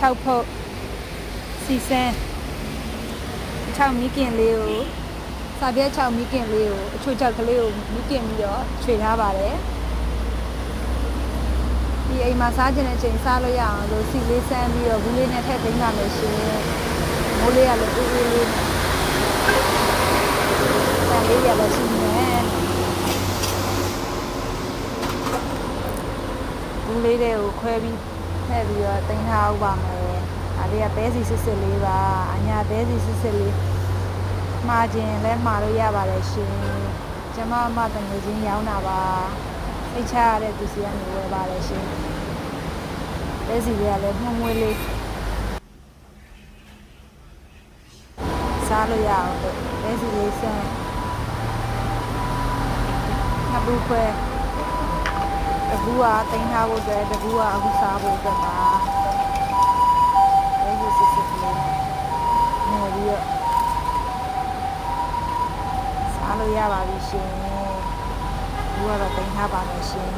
6ဖုတ်စီစန်း6မိခင်လေးကိုစာပြဲ6မိခင်လေးကိုအချိုချောက်ကလေးကိုမိခင်ပြီးတော့ခြွေထားပါတယ်ဒီအိမ်မှာစားခြင်းတဲ့အချိန်စားလို့ရအောင်လို့စီလေးစမ်းပြီးတော့ဘူးလေးနဲ့ထည့်သိမ်းပါမယ်ရှင်မိုးလေးကလည်းအေးအေးလေးဆန်လေးရလည်းရှိနေတယ်ဘူးလေးတွေကိုခွဲပြီး ထည့်ပြီးတော့သိမ်းထားအောင်ပါမယ်ဒါလေးကပဲစီစစ်စစ်လေးပါအညာပဲစီစစ်စစ်လေးမှားခြင်းလဲမှားလို့ရပါတယ်ရှင်ကျမအမတငယ်ချင်းရောင်းတာပါစိတ်ချရတဲ့သူစီကနေဝယ်ပါတယ်ရှင်ပဲစီလေးကလည်းမှုံမွေးလေးစားလို့ရအောင်လို့ပဲစီလေးစမ်းနှစ်ဘူးခွဲ တကူကတင်ထားဖို့အတွက်တကူကအခုစားဖို့အတွက်ပါပဲစီစစ်စစ်လေးနေပြီးတော့စားလို့ရပါပြီရှင်ဘူးကတော့တင်ထားပါမယ်ရှင်